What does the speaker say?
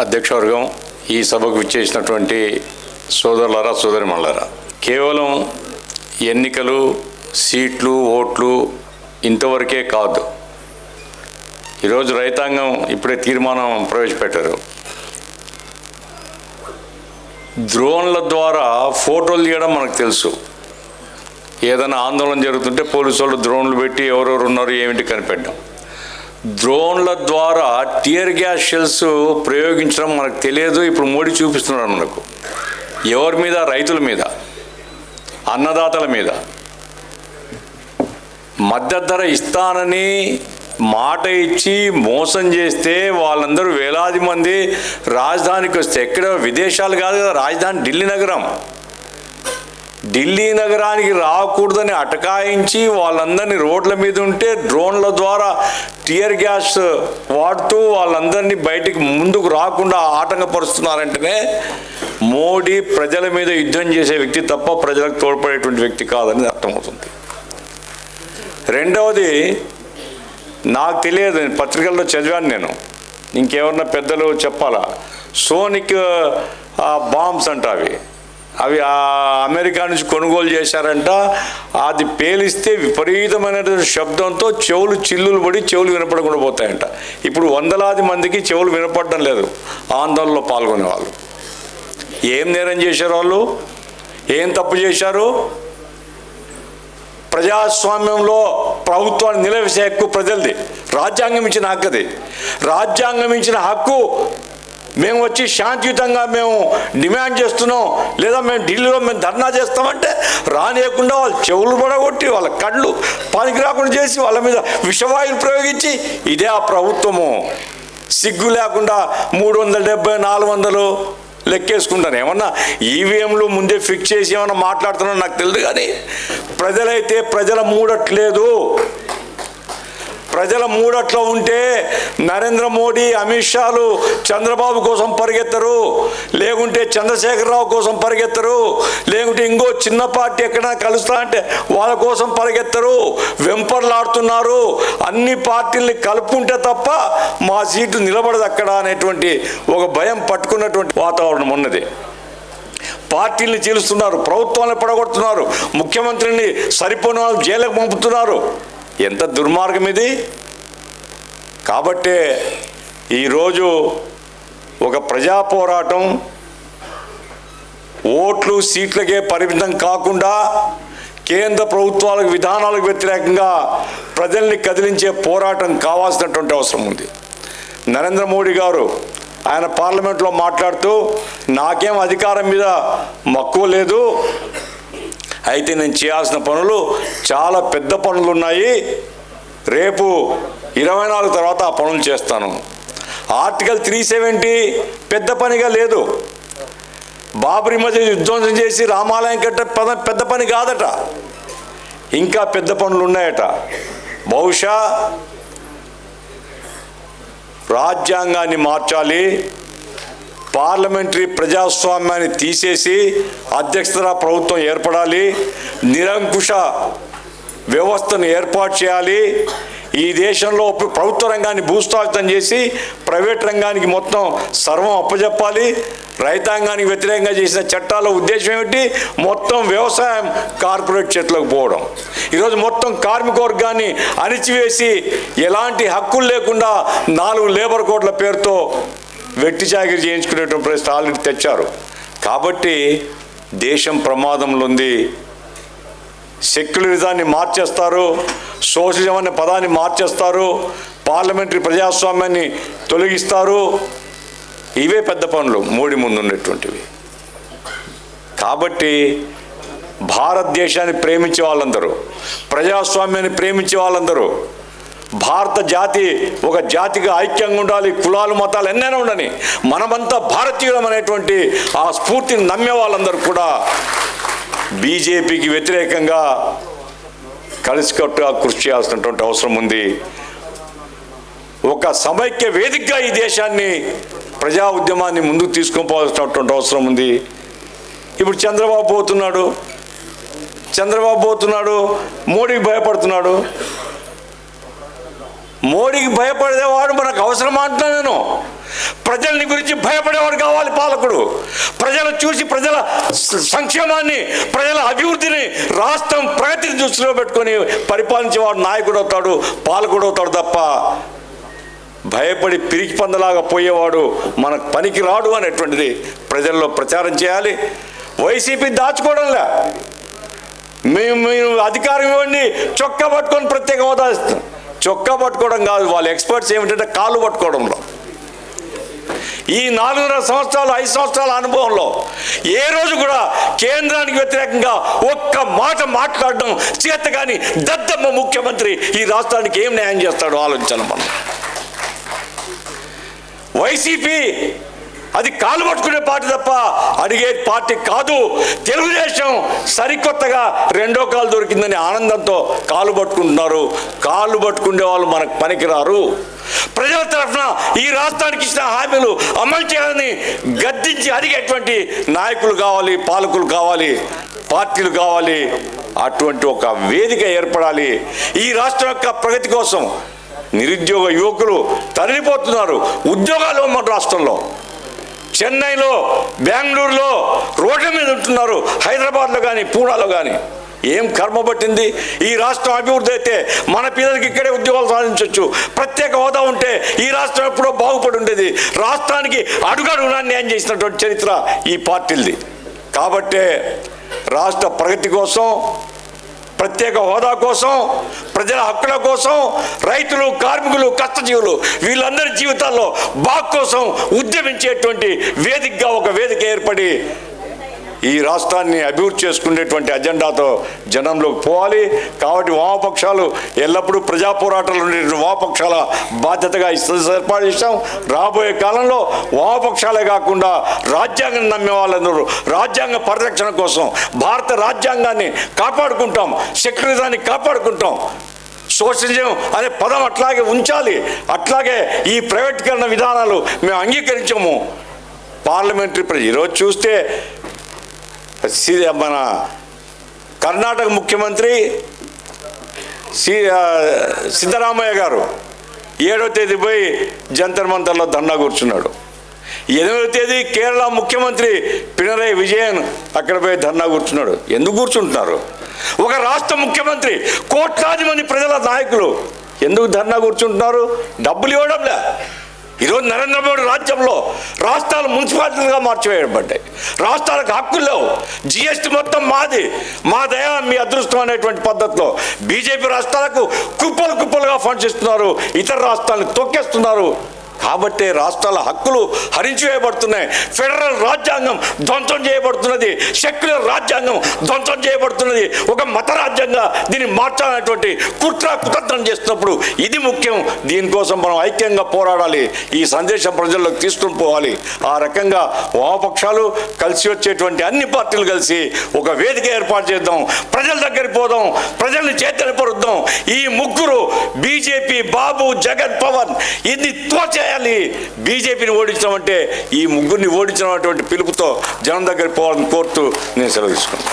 అధ్యక్షవర్గం ఈ సభకు విచ్చేసినటువంటి సోదరులారా సోదరిమణులారా కేవలం ఎన్నికలు సీట్లు ఓట్లు ఇంతవరకే కాదు. ఈరోజు రైతాంగం ఇప్పుడే తీర్మానం ప్రవేశపెట్టారు. డ్రోన్ల ద్వారా ఫోటోలు తీయడం మనకు తెలుసు. ఏదైనా ఆందోళన జరుగుతుంటే పోలీసు వాళ్ళు డ్రోన్లు పెట్టి ఎవరెవరు ఉన్నారు ఏమిటి కనిపెట్టడం. డ్రోన్ల ద్వారా టియర్ గ్యాస్ షెల్స్ ప్రయోగించడం మనకు తెలియదు. ఇప్పుడు మోడీ చూపిస్తున్నాడు మనకు ఎవరి మీద? రైతుల మీద. అన్నదాతల మీద. మద్దతు ధర ఇస్తానని మాట ఇచ్చి మోసం చేస్తే వాళ్ళందరూ వేలాది మంది రాజధానికి వస్తే ఎక్కడ? విదేశాలు కాదు కదా. రాజధాని ఢిల్లీ నగరం. ఢిల్లీ నగరానికి రాకూడదని అటకాయించి వాళ్ళందరినీ రోడ్ల మీద ఉంటే డ్రోన్ల ద్వారా టియర్ గ్యాస్ వాడుతూ వాళ్ళందరినీ బయటికి ముందుకు రాకుండా ఆటంకపరుస్తున్నారంటేనే మోడీ ప్రజల మీద యుద్ధం చేసే వ్యక్తి తప్ప ప్రజలకు తోడ్పడేటువంటి వ్యక్తి కాదని అర్థమవుతుంది. రెండవది నాకు తెలియదు పత్రికల్లో చదివాను నేను. ఇంకేమన్నా పెద్దలు చెప్పాలా? సోనిక్ బాంబ్స్ అంట అవి ఆ అమెరికా నుంచి కొనుగోలు చేశారంట. అది పేలిస్తే విపరీతమైన శబ్దంతో చెవులు చిల్లులు పడి చెవులు వినపడకుండా పోతాయంట. ఇప్పుడు వందలాది మందికి చెవులు వినపడడం లేదు. ఆందోళనలో పాల్గొనే వాళ్ళు. ఏం నేరం చేశారు వాళ్ళు? ఏం తప్పు చేశారు? ప్రజాస్వామ్యంలో ప్రభుత్వాన్ని నిలవేసే హక్కు ప్రజలది. రాజ్యాంగం ఇచ్చిన హక్కు అది. రాజ్యాంగం ఇచ్చిన హక్కు మేము వచ్చి శాంతియుతంగా మేము డిమాండ్ చేస్తున్నాం. లేదా మేము ఢిల్లీలో మేము ధర్నా చేస్తామంటే రానియకుండా వాళ్ళు చెవులు పడగొట్టి వాళ్ళ కళ్ళు పనికి రాకుండా చేసి వాళ్ళ మీద విషవాయులు ప్రయోగించి ఇదే ఆ ప్రభుత్వము. సిగ్గు లేకుండా మూడు వందల డెబ్బై నాలుగు వందలు లెక్కేసుకుంటాను ఏమన్నా ఈవీఎంలు ముందే ఫిక్స్ చేసి ఏమన్నా మాట్లాడుతున్నా నాకు తెలియదు కానీ ప్రజలైతే ప్రజల మూడట్లేదు. ప్రజల మూడట్లో ఉంటే నరేంద్ర మోడీ అమిత్ షాలు చంద్రబాబు కోసం పరిగెత్తరు. లేకుంటే చంద్రశేఖరరావు కోసం పరిగెత్తరు. లేకుంటే ఇంకో చిన్న పార్టీ ఎక్కడైనా కలుస్తా అంటే వాళ్ళ కోసం పరిగెత్తరు. వెంపర్లాడుతున్నారు. అన్ని పార్టీల్ని కలుపుకుంటే తప్ప మా సీటు నిలబడదు అక్కడ అనేటువంటి ఒక భయం పట్టుకున్నటువంటి వాతావరణం ఉన్నది. పార్టీల్ని చీలుస్తున్నారు. ప్రభుత్వాన్ని పడగొడుతున్నారు. ముఖ్యమంత్రిని సరిపోని వాళ్ళు జైలుకు పంపుతున్నారు. ఎంత దుర్మార్గం ఇది? కాబట్టే ఈరోజు ఒక ప్రజా పోరాటం ఓట్లు సీట్లకే పరిమితం కాకుండా కేంద్ర ప్రభుత్వాలకు విధానాలకు వ్యతిరేకంగా ప్రజల్ని కదిలించే పోరాటం కావాల్సినటువంటి అవసరం ఉంది. నరేంద్ర మోడీ గారు ఆయన పార్లమెంట్లో మాట్లాడుతూ నాకేం అధికారం మీద మక్కువ లేదు అయితే నేను చేయాల్సిన పనులు చాలా పెద్ద పనులు ఉన్నాయి రేపు ఇరవై నాలుగు తర్వాత ఆ పనులు చేస్తాను. ఆర్టికల్ త్రీ సెవెంటీ పెద్ద పనిగా లేదు. బాబరీ మధ్య విధ్వంసం చేసి రామాలయం కట్ట పెద్ద పని కాదట. ఇంకా పెద్ద పనులు ఉన్నాయట. బహుశా రాజ్యాంగాన్ని మార్చాలి పార్లమెంటరీ ప్రజాస్వామ్యాన్ని తీసేసి అధ్యక్షత ప్రభుత్వం ఏర్పడాలి నిరంకుశ వ్యవస్థను ఏర్పాటు చేయాలి ఈ దేశంలో ప్రభుత్వ రంగాన్ని భూస్థాపితం చేసి ప్రైవేట్ రంగానికి మొత్తం సర్వం అప్పజెప్పాలి. రైతాంగానికి వ్యతిరేకంగా చేసిన చట్టాల ఉద్దేశం ఏమిటి? మొత్తం వ్యవసాయం కార్పొరేట్ చేతులకు పోవడం. ఈరోజు మొత్తం కార్మిక వర్గాన్ని అణిచివేసి ఎలాంటి హక్కులు లేకుండా నాలుగు లేబర్ కోడ్ల పేరుతో వెట్టి చాకిరి చేయించుకునేటువంటి పరిస్థితి ఆల్రెడీ తెచ్చారు. కాబట్టి దేశం ప్రమాదంలో ఉంది. సెక్యులరిజాన్ని మార్చేస్తారు. సోషలిజం అనే పదాన్ని మార్చేస్తారు. పార్లమెంటరీ ప్రజాస్వామ్యాన్ని తొలగిస్తారు. ఇవే పెద్ద పనులు మోడీ ముందు ఉన్నటువంటివి. కాబట్టి భారతదేశాన్ని ప్రేమించే వాళ్ళందరూ ప్రజాస్వామ్యాన్ని ప్రేమించే వాళ్ళందరూ భారత జాతి ఒక జాతిగా ఐక్యంగా ఉండాలి కులాలు మతాలు ఎన్నైనా ఉండని మనమంతా భారతీయులం అనేటువంటి ఆ స్ఫూర్తిని నమ్మే వాళ్ళందరూ కూడా బీజేపీకి వ్యతిరేకంగా కలిసికట్టుగా కృషి చేయాల్సినటువంటి అవసరం ఉంది. ఒక సమైక్య వేదికగా ఈ దేశాన్ని ప్రజా ఉద్యమాన్ని ముందుకు తీసుకొని పోవాల్సినటువంటి అవసరం ఉంది. ఇప్పుడు చంద్రబాబు పోతున్నాడు. చంద్రబాబు పోతున్నాడు మోడీకి భయపడుతున్నాడు. మోడీకి భయపడేవాడు మనకు అవసరం అంటున్నాను నేను. ప్రజల్ని గురించి భయపడేవాడు కావాలి పాలకుడు. ప్రజలు చూసి ప్రజల సంక్షేమాన్ని ప్రజల అభివృద్ధిని రాష్ట్రం ప్రగతిని దృష్టిలో పెట్టుకొని పరిపాలించేవాడు నాయకుడు అవుతాడు పాలకుడు అవుతాడు తప్ప భయపడి పిరికి పందలాగా పోయేవాడు మనకు పనికి రాడు అనేటువంటిది ప్రజల్లో ప్రచారం చేయాలి. వైసీపీ దాచుకోవడంలే. మేము మేము అధికారం ఇవ్వండి చొక్కా పట్టుకొని ప్రత్యేక హోదా ఇస్తాం. చొక్కా పట్టుకోవడం కాదు వాళ్ళ ఎక్స్పర్ట్స్ ఏమిటంటే కాళ్ళు పట్టుకోవడంలో. ఈ నాలుగున్నర సంవత్సరాలు ఐదు సంవత్సరాల అనుభవంలో ఏ రోజు కూడా కేంద్రానికి వ్యతిరేకంగా ఒక్క మాట మాట్లాడడం చేత కానీ దద్దమ్మ ముఖ్యమంత్రి ఈ రాష్ట్రానికి ఏం న్యాయం చేస్తాడో ఆలోచించాలి మనం. వైసీపీ అది కాలు పట్టుకునే పార్టీ తప్ప అడిగే పార్టీ కాదు. తెలుగుదేశం సరికొత్తగా రెండో కాలు దొరికిందని ఆనందంతో కాలు పట్టుకుంటున్నారు. కాళ్ళు పట్టుకునే వాళ్ళు మనకు పనికిరారు. ప్రజల తరఫున ఈ రాష్ట్రానికి ఇచ్చిన హామీలు అమలు చేయాలని గద్దించి అడిగేటువంటి నాయకులు కావాలి పాలకులు కావాలి పార్టీలు కావాలి. అటువంటి ఒక వేదిక ఏర్పడాలి. ఈ రాష్ట్రం యొక్క ప్రగతి కోసం నిరుద్యోగ యువకులు తరలిపోతున్నారు. ఉద్యోగాలు మన రాష్ట్రంలో. చెన్నైలో బెంగళూరులో రోడ్ల మీద ఉంటున్నారు. హైదరాబాద్లో కానీ పూనాలో కానీ ఏం కర్మ పట్టింది? ఈ రాష్ట్రం అభివృద్ధి అయితే మన పిల్లలకి ఇక్కడే ఉద్యోగాలు సాధించవచ్చు ప్రత్యేక హోదా ఉంటే ఈ రాష్ట్రం ఎప్పుడో బాగుపడి ఉండేది. రాష్ట్రానికి అడుగడుగునా న్యాయం చేసినటువంటి చరిత్ర ఈ పార్టీలది. కాబట్టే రాష్ట్ర ప్రగతి కోసం ప్రత్యేక హోదా కోసం ప్రజల హక్కుల కోసం రైతులు కార్మికులు కష్టజీవులు వీళ్ళందరి జీవితాల్లో బాగు కోసం ఉద్యమించేటువంటి వేదికగా ఒక వేదిక ఏర్పడి ఈ రాష్ట్రాన్ని అభివృద్ధి చేసుకునేటువంటి అజెండాతో జనంలోకి పోవాలి. కాబట్టి వామపక్షాలు ఎల్లప్పుడూ ప్రజా పోరాటాలు ఉండేటువంటి వామపక్షాల బాధ్యతగా ఏర్పాటు చేశాం. రాబోయే కాలంలో వామపక్షాలే కాకుండా రాజ్యాంగం నమ్మే వాళ్ళందరూ రాజ్యాంగ పరిరక్షణ కోసం భారత రాజ్యాంగాన్ని కాపాడుకుంటాం. సెక్యులరిజాన్ని కాపాడుకుంటాం. సోషలిజం అనే పదం అట్లాగే ఉంచాలి. అట్లాగే ఈ ప్రైవేటీకరణ విధానాలు మేము అంగీకరించాము. పార్లమెంటరీ ప్ర- ఈరోజు చూస్తే మన కర్ణాటక ముఖ్యమంత్రి సి సిద్ధరామయ్య గారు ఏడవ తేదీ పోయి జంతర్ మంతర్లో దండా కూర్చున్నాడు. ఎనిమిదో తేదీ కేరళ ముఖ్యమంత్రి పినరయ్ విజయన్ అక్కడ పోయి ధర్నా కూర్చున్నాడు. ఎందుకు కూర్చుంటున్నారు? ఒక రాష్ట్ర ముఖ్యమంత్రి కోట్లాది మంది ప్రజల నాయకులు ఎందుకు ధర్నా కూర్చుంటున్నారు? డబ్బులు ఇవ్వడంలే. ఈరోజు నరేంద్ర మోడీ రాజ్యంలో రాష్ట్రాలు మున్సిపాలిటీలుగా మార్చివేయబడ్డాయి. రాష్ట్రాలకు హక్కులు లేవు. జిఎస్టీ మొత్తం మాది. మా దయా మీ అదృష్టం అనేటువంటి పద్ధతిలో బీజేపీ రాష్ట్రాలకు కుప్పలు కుప్పలుగా ఫండ్స్ ఇస్తున్నారు. ఇతర రాష్ట్రాలను తొక్కేస్తున్నారు. కాబట్టే రాష్ట్రాల హక్కులు హరించివేయబడుతున్నాయి. ఫెడరల్ రాజ్యాంగం ధ్వంసం చేయబడుతున్నది. సెక్యులర్ రాజ్యాంగం ధ్వంసం చేయబడుతున్నది. ఒక మత రాజ్యంగా దీన్ని మార్చాలనేటువంటి కుట్ర కుతంత్రం చేస్తున్నప్పుడు ఇది ముఖ్యం. దీనికోసం మనం ఐక్యంగా పోరాడాలి. ఈ సందేశం ప్రజల్లోకి తీసుకుని పోవాలి. ఆ రకంగా వామపక్షాలు కలిసి వచ్చేటువంటి అన్ని పార్టీలు కలిసి ఒక వేదిక ఏర్పాటు చేద్దాం. ప్రజల దగ్గరికి పోదాం. ప్రజల్ని చైతన్యపరుద్దాం ఈ ముగ్గురు బీజేపీ బాబు జగన్ పవన్ ఇది తోచేయాలి? బీజేపీని ఓడించడం అంటే ఈ ముగ్గురిని ఓడించడం అటువంటి పిలుపుతో జనం దగ్గరికి పోవాలని కోరుతూ నేను సెలవు తీసుకున్నాను